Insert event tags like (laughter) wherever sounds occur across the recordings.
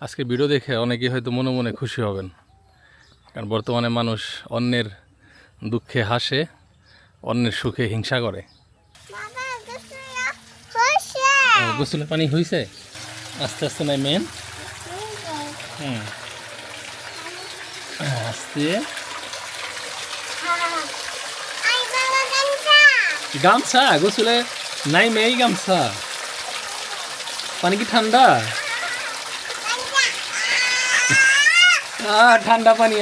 আজকের ভিডিও দেখে অনেকেই হয়তো মনে মনে খুশি হবেন। কারণ বর্তমানে মানুষ অন্যের দুঃখে হাসে অন্যের সুখে হিংসা করে। গোসলের পানি হয়েছে আস্তে আস্তে নাই মেন হুম। আস্তে। গামছা। গোসলে নাই মেয়ে গামছা। পানি কি ঠান্ডা আহ, ঠান্ডা পানি।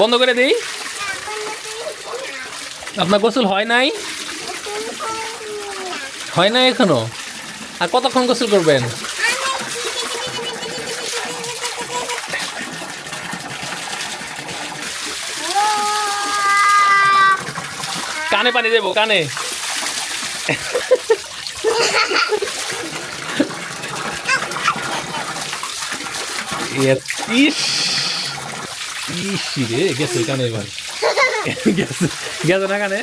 বন্ধ করে দিই? আপনার গোসল হয় নাই? হয় নাই এখনও? আর কতক্ষণ গোসল করবেন? কানে পানি দেবো, কানে। (laughs) ইস ইস রে, গেছে কানে এবার। গেছে গেছে না কানে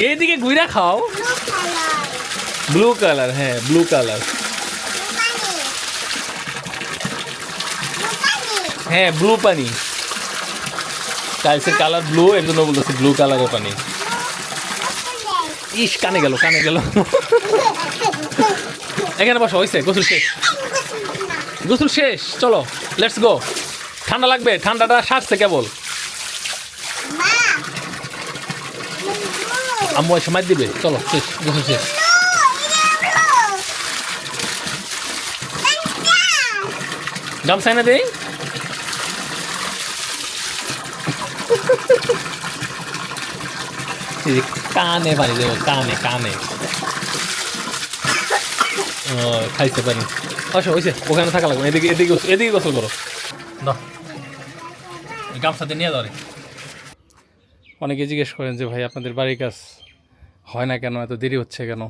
এইদিকে ঘুরা খাও। ব্লু কালার হ্যাঁ ব্লু কালার হ্যাঁ ব্লু পানি টাইলসের কালার ব্লু এর জন্য বলতেছি ব্লু কালারের পানি ইস, কানে গেল কানে গেল। এখানে বসো হয়েছে গোসল শেষ। গোসল শেষ, চলো লেটস গো ঠান্ডা লাগবে, ঠান্ডাটা সারছে কেবল। আম্মু এসে মার দিবে, চলো, শেষ, গোসল শেষ। গামছাই না দেই? এই কানে পানি দেবো কানে কানে ও, খাইতে পারি আচ্ছা হয়েছে ওখানে থাকা লাগবে না। এদিকে এদিকে এদিকে গোসল করো এই গামছাতে নিয়ে যাও রে অনেকে জিজ্ঞেস করেন যে ভাই আপনাদের বাড়ির কাজ হয় না কেন এত দেরি হচ্ছে কেন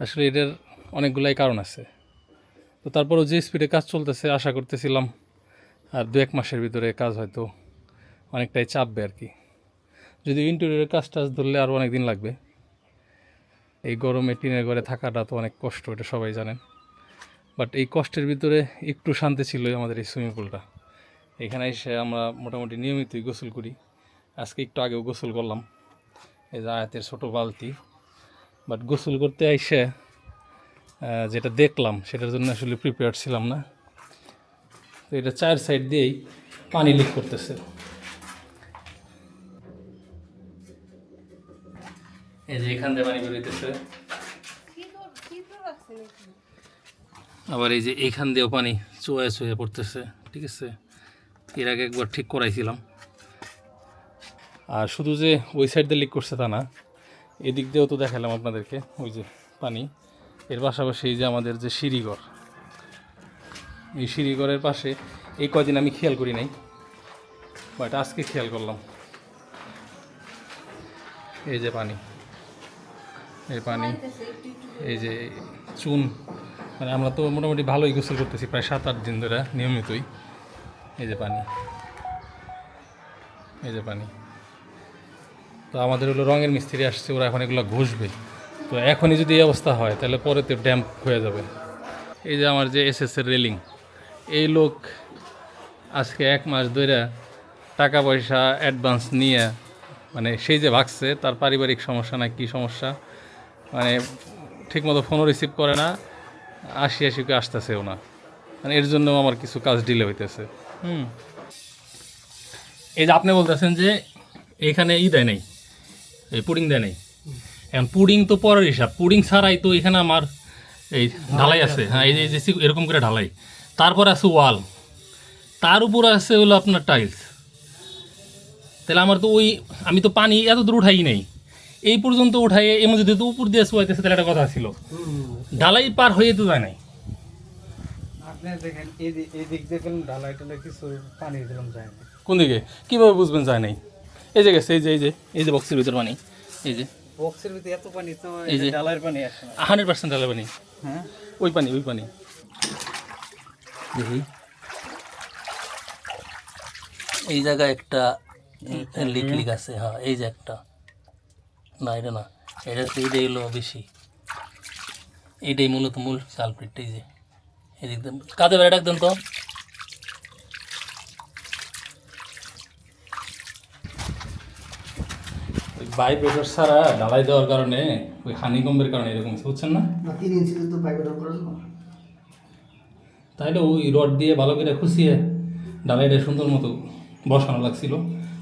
আসলে এটার অনেকগুলাই কারণ আছে তো তারপরেও যে স্পিডে কাজ চলতেছে আশা করতেছিলাম। আর দু এক মাসের ভিতরে কাজ হয়তো অনেকটাই চাপবে আর কি। যদি ইন্টেরিয়রের কাজ টাজ ধরলে আরও অনেক দিন লাগবে। এই গরমে টিনের ঘরে থাকাটা তো অনেক কষ্ট, এটা সবাই জানেন। বাট এই কষ্টের ভিতরে একটু শান্তি ছিল আমাদের এই সুইমিং পুলটা এখানে এসে আমরা মোটামুটি নিয়মিতই গোসল করি। আজকে একটু আগেও গোসল করলাম। এই যে আয়াতের ছোটো বালতি। বাট গোসল করতে এসে যেটা দেখলাম, সেটার জন্য আসলে প্রিপেয়ার ছিলাম না। তো এটা চার সাইড দিয়েই পানি লিক করতেছে। এই যে এখান দিয়ে পানি বেরোইতেছে আবার এই যে এইখান দিয়েও পানি চুয়ে চুয়ে পড়তেছে ঠিক আছে? এর আগে একবার ঠিক করাইছিলাম। আর শুধু যে ওই সাইড দিয়ে লিক করছে তা না এদিক দিয়েও তো দেখালাম আপনাদেরকে ওই যে পানি। এর পাশাপাশি এই যে আমাদের যে সিঁড়িঘর এই সিঁড়িঘরের পাশে এই কদিন আমি খেয়াল করি নাই বাট আজকে খেয়াল করলাম। এই যে পানি। এই পানি। এই যে চুন মানে আমরা তো মোটামুটি ভালোই গোসল করতেছি প্রায় সাত আট দিন ধরে নিয়মিতই। এই যে পানি। এই যে পানি। তো আমাদের হলো রঙের মিস্ত্রি আসছে ওরা এখন এগুলো ঘষবে। তো এখনই যদি এই অবস্থা হয় তাহলে পরে তো ড্যাম্প হয়ে যাবে। এই যে আমার যে এস এর রেলিং এই লোক আজকে এক মাস ধরে টাকা পয়সা অ্যাডভান্স নিয়ে মানে সেই যে ভাগছে তার পারিবারিক সমস্যা না কী সমস্যা মানে ঠিকমতো ফোনও রিসিভ করে না আসি আসি আশিকে আসতেছেও না। মানে এর জন্য আমার কিছু কাজ ডিলে হইতেছে। হুম। এই যে আপনি বলতেছেন যে এখানে ই দেয় নাই, এই পুডিং দেয় নাই। এখন পুডিং তো পরের হিসাব, পুডিং ছাড়াই তো এখানে আমার এই ঢালাই আছে। হ্যাঁ এই যে এরকম করে ঢালাই। তারপর আছে ওয়াল। তার উপর আছে হলো আপনার টাইলস তাহলে আমার তো ওই আমি তো পানি এত দূর উঠাই নাই। এই পর্যন্ত উঠাই এমন যদি তো উপর দিয়ে শুয়াইতেছে তাহলে একটা কথা ছিল। ঢালাই পার হয়ে তো যায় নাই। কোন দিকে? কীভাবে বুঝবেন যায় নাই? এই যে গেছে এই যে এই যে এই যে বক্সের ভিতর পানি এই যে। বক্সের ভিতরে এত পানি তো এই যে- ঢালাইয়ের পানি আসে হান্ড্রেড পার্সেন্ট ঢালাই পানি। হ্যাঁ। ওই পানি ওই পানি। দেখি। এই জায়গায় একটা লিক লিক আছে হ্যাঁ এই যে একটা। না এটা না। এটা হচ্ছে এইটাই হলো বেশি। এইটাই মূলত মূল কালপ্রিট এই যে। এদিক কাঁধে বেড়ে ডাকতেন তো। ওই ভাইব্রেটর ছাড়া ঢালাই দেওয়ার কারণে ওই হানিকম্বের কারণে এরকম হচ্ছে, বুঝছেন না? না তিন ইঞ্চি তো তাইলে ওই রড দিয়ে ভালো করে খুশিয়ে ডালাইটা সুন্দর মতো বসানো লাগছিল।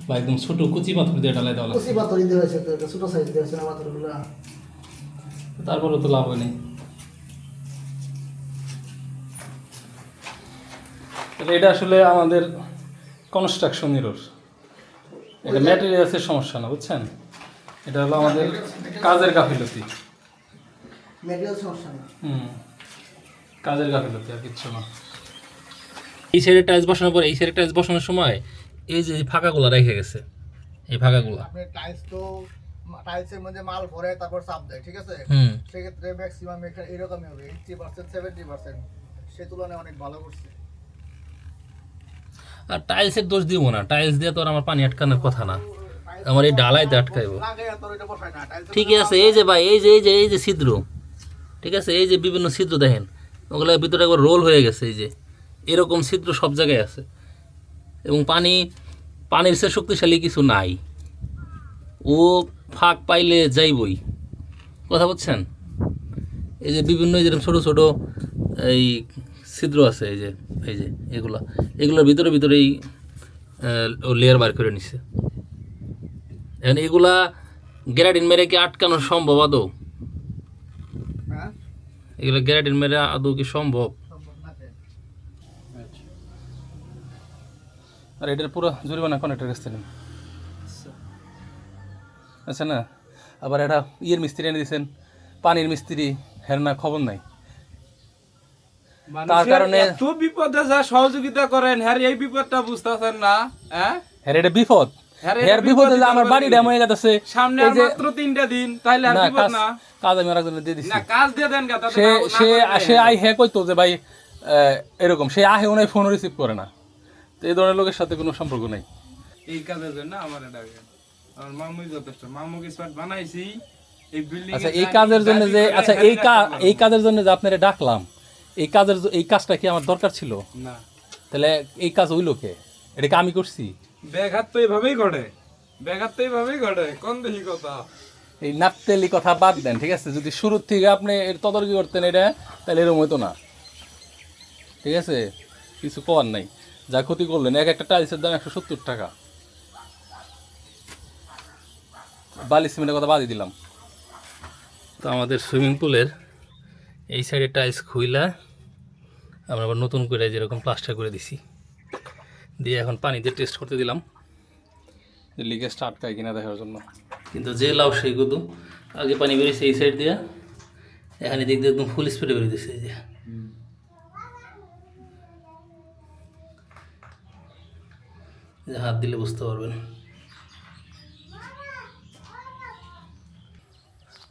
বা একদম ছোট কুচি পাথর দিয়ে ডালাই দেওয়া কুচি পাথর দিতে হয়েছে তো এটা ছোটো সাইজ দিয়েছে না পাথরগুলো? তারপরে তো লাভ হয়নি এটা আসলে আমাদের কনস্ট্রাকশন এরর এটা ম্যাটেরিয়ালসের সমস্যা না বুঝছেন? এটা হলো আমাদের কাজের গাফিলতি। হুম কাজের গাফিলতি আর কিচ্ছু না। এই সাইডে টাইলস বসানোর পরে এই সাইডে টাইলস বসানোর সময় এই যে এই ফাঁকাগুলো রেখে গেছে। এই ফাঁকাগুলো। টাইলস তো টাইলসের মধ্যে মাল ভরে তারপর চাপ দেয় ঠিক আছে? সেক্ষেত্রে ম্যাক্সিমাম এখানে এরকমই হবে এইটটি পার্সেন্ট সেভেন্টি পার্সেন্ট সে তুলনায় অনেক ভালো করছে। আর টাইলসের দোষ দিব না। টাইলস দিয়ে তো আর আমার পানি আটকানোর কথা না। আমার এই ডালাইতে আটকাইবো। ঠিক আছে এই যে ভাই এই যে এই যে এই যে ছিদ্র। ঠিক আছে এই যে বিভিন্ন ছিদ্র দেখেন। ওগুলো ভিতরে একবার রোল হয়ে গেছে এই যে। এরকম ছিদ্র সব জায়গায় আছে। এবং পানি পানির সে শক্তিশালী কিছু নাই। ও ফাঁক পাইলে যাইবই। কথা বলছেন এই যে বিভিন্ন যেরকম ছোটো ছোটো এই ছিদ্র আছে এই যে এই যে এগুলা এগুলোর ভিতরে ভিতরেই লেয়ার বার করে নিছে। এখন এগুলা গ্যারাডিন মেরে কি আটকানো সম্ভব আদৌ? এগুলো গ্যারাডিন মেরে আদৌ কি সম্ভব। আর এটার পুরো জরিমানা কনেক্টের কাছ থেকে। আচ্ছা না আবার এটা ইয়ের মিস্ত্রি এনে দিয়েছেন পানির মিস্ত্রি হের না খবর নাই। তার কারণে এত বিপদে যা সহযোগিতা করেন হ্যাঁ এই বিপদটা বুঝতেছেন না হ্যাঁ? হ্যার এটা বিপদ। হ্যার আমার বাড়ি ড্যাম হয়ে গেছে সামনে মাত্র তিনটা দিন তাইলে আর বিপদ না? কাজ আমি আরেকজনে দিয়ে দিচ্ছি না কাজ দিয়ে দেন সে সে আই হে কইতো যে ভাই এরকম। সে আহে ওনাই ফোন রিসিভ করে না। তো এই ধরনের লোকের সাথে কোনো সম্পর্ক নেই। এই কাজের জন্য আমার ডাকে। আমার মামুই যথেষ্ট। স্পাট বানাইছি এই বিল্ডিং আচ্ছা এই কাজের জন্য যে আচ্ছা এই এই কাজের জন্য যে আপনারা ডাকলাম এই কাজের এই কাজটা কি আমার দরকার ছিল? না। তাহলে এই কাজ ওই লোকে এটা কি আমি করছি? ব্যাঘাত তো ঘটে। ব্যাঘাত তো ঘটে। কোন দেখি কথা? এই নাপতেলি কথা বাদ দেন ঠিক আছে? যদি শুরুর থেকে আপনি এর তদারকি করতেন এটা তাহলে এরকম হতো না। ঠিক আছে? কিছু করার নাই। যা ক্ষতি করলেন এক একটা টাইলসের দাম একশো সত্তর টাকা। বালি সিমেন্টের কথা বাদই দিলাম। তো আমাদের সুইমিং পুলের এই সাইডে টাইলস খুইলা আমরা আবার নতুন করে যেরকম প্লাস্টার করে দিছি। দিয়ে এখন পানি দিয়ে টেস্ট করতে দিলাম। যে লিকেজটা আটকায় কিনা দেখার জন্য। কিন্তু যে লাউ সেই গুদু আগে পানি বেরিয়েছে এই সাইড দিয়ে এখানে দিক দিয়ে একদম ফুল স্পিডে বেরিয়ে যে এই যে। হাত দিলে বুঝতে পারবেন।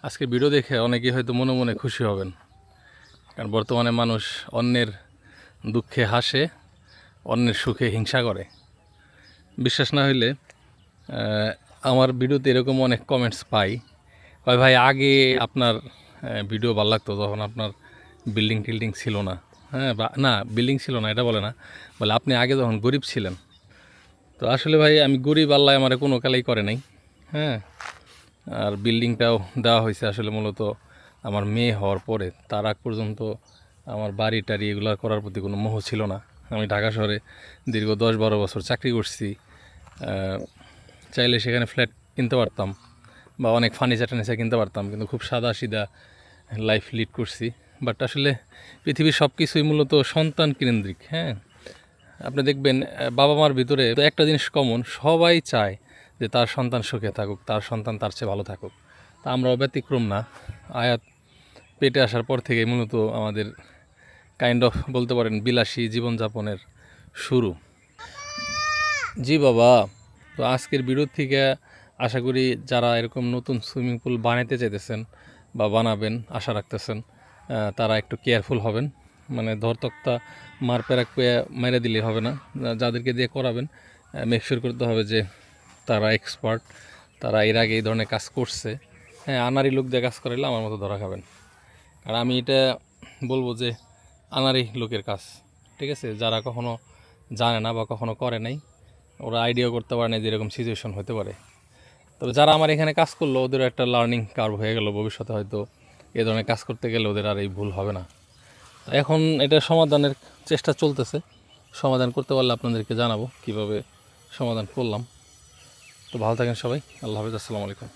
আজকে ভিডিও দেখে অনেকেই হয়তো মনে মনে খুশি হবেন। কারণ বর্তমানে মানুষ অন্যের দুঃখে হাসে, অন্যের সুখে হিংসা করে। বিশ্বাস না হইলে আমার ভিডিওতে এরকম অনেক কমেন্টস পাই। কয়, ভাই, আগে আপনার ভিডিও ভালো লাগতো যখন আপনার বিল্ডিং টিল্ডিং ছিল না। হ্যাঁ বা, না বিল্ডিং ছিল না, এটা বলে না। বলে, আপনি আগে যখন গরিব ছিলেন তো আসলে ভাই, আমি গরিব, আল্লাহ আমার কোনো কালেই করে নাই হ্যাঁ? আর বিল্ডিংটাও দেওয়া হয়েছে আসলে মূলত আমার মেয়ে হওয়ার পরে। তার আগ পর্যন্ত আমার বাড়ি টাড়ি এগুলো করার প্রতি কোনো মোহ ছিল না। আমি ঢাকা শহরে দীর্ঘ দশ বারো বছর চাকরি করছি। চাইলে সেখানে ফ্ল্যাট কিনতে পারতাম বা অনেক ফার্নিচার টার্নিচার কিনতে পারতাম, কিন্তু খুব সাদা সিধা লাইফ লিড করছি। বাট আসলে পৃথিবীর সব কিছুই মূলত সন্তান কেন্দ্রিক হ্যাঁ? আপনি দেখবেন বাবা মার ভিতরে তো একটা জিনিস কমন সবাই চায় যে তার সন্তান সুখে থাকুক, তার সন্তান তার চেয়ে ভালো থাকুক। তা আমরাও ব্যতিক্রম না। আয়াত পেটে আসার পর থেকে মূলত আমাদের কাইন্ড অফ বলতে পারেন বিলাসী জীবনযাপনের শুরু। জি বাবা, তো আজকের ভিডিও থেকে আশা করি যারা এরকম নতুন সুইমিং পুল বানাইতে চাইতেছেন বা বানাবেন, আশা রাখতেছেন তারা একটু কেয়ারফুল হবেন। মানে ধরতক্তা মার পেরাক পেয়ে মেরে দিলে হবে না। যাদেরকে দিয়ে করাবেন মেকশিওর করতে হবে যে তারা এক্সপার্ট তারা এর আগে এই ধরনের কাজ করছে। হ্যাঁ আনারি লোক দিয়ে কাজ করাইলে আমার মতো ধরা খাবেন। আর আমি এটা বলব যে আনারি লোকের কাজ, ঠিক আছে? যারা কখনো জানে না বা কখনো করে নাই, ওরা আইডিয়া করতে পারে না যে এরকম সিচুয়েশন হতে পারে। তবে যারা আমার এখানে কাজ করল ওদের একটা লার্নিং কার্ভ হয়ে গেল। ভবিষ্যতে হয়তো এ ধরনের কাজ করতে গেলে ওদের আর এই ভুল হবে না। এখন এটা সমাধানের চেষ্টা চলতেছে। সমাধান করতে পারলে আপনাদেরকে জানাব কীভাবে সমাধান করলাম। তো ভালো থাকেন সবাই। আল্লাহ হাফিজ। আসসালামু আলাইকুম।